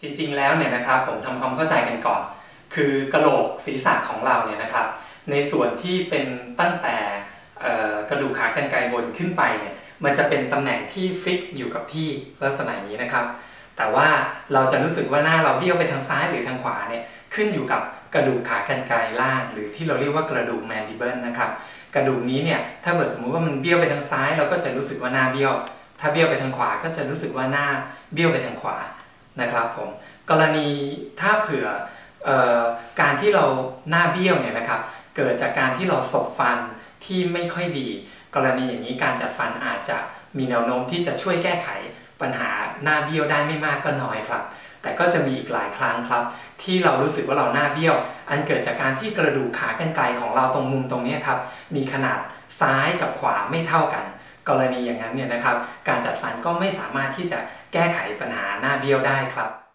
จริงๆแล้วเนี่ยนะครับผมทำความเข้าใจกันก่อน คือกระโหลกศีรษะของเราเนี่ยนะครับ ในส่วนที่เป็นตั้งแต่กระดูกขากรรไกรบนขึ้นไปเนี่ยมันจะเป็นตำแหน่งที่ฟิกอยู่กับที่ลักษณะนี้นะครับ แต่ว่าเราจะรู้สึกว่าหน้าเราเบี้ยวไปทางซ้ายหรือทางขวาเนี่ย ขึ้นอยู่กับกระดูกขากรรไกรล่าง หรือที่เราเรียกว่ากระดูกแมนดิเบิลนะครับกระดูกนี้เนี่ยถ้าเกิดสมมุติว่ามันเบี้ยวไปทางซ้าย เราก็จะรู้สึกว่าหน้าเบี้ยว ถ้าเบี้ยวไปทางขวาก็จะรู้สึกว่าหน้าเบี้ยวไปทางขวานะครับผมกรณีถ้าเผื่อออการที่เราหน้าเบี้ยวเนี่ยนะครับเกิดจากการที่เราสบฟันที่ไม่ค่อยดี กรณีอย่างนี้การจัดฟันอาจจะมีแนวโน้มที่จะช่วยแก้ไขปัญหาหน้าเบี้ยวได้ไม่มากก็น้อยครับ แต่ก็จะมีอีกหลายครั้งครับ ที่เรารู้สึกว่าเราหน้าเบี้ยว อันเกิดจากการที่กระดูกขากรรไกรของเราตรงมุมตรงนี้ครับมีขนาดซ้ายกับขวาไม่เท่ากัน กรณีอย่างนั้นเนี่ยนะครับ การจัดฟันก็ไม่สามารถที่จะแก้ไขปัญหาหน้าเบี้ยวได้ครับ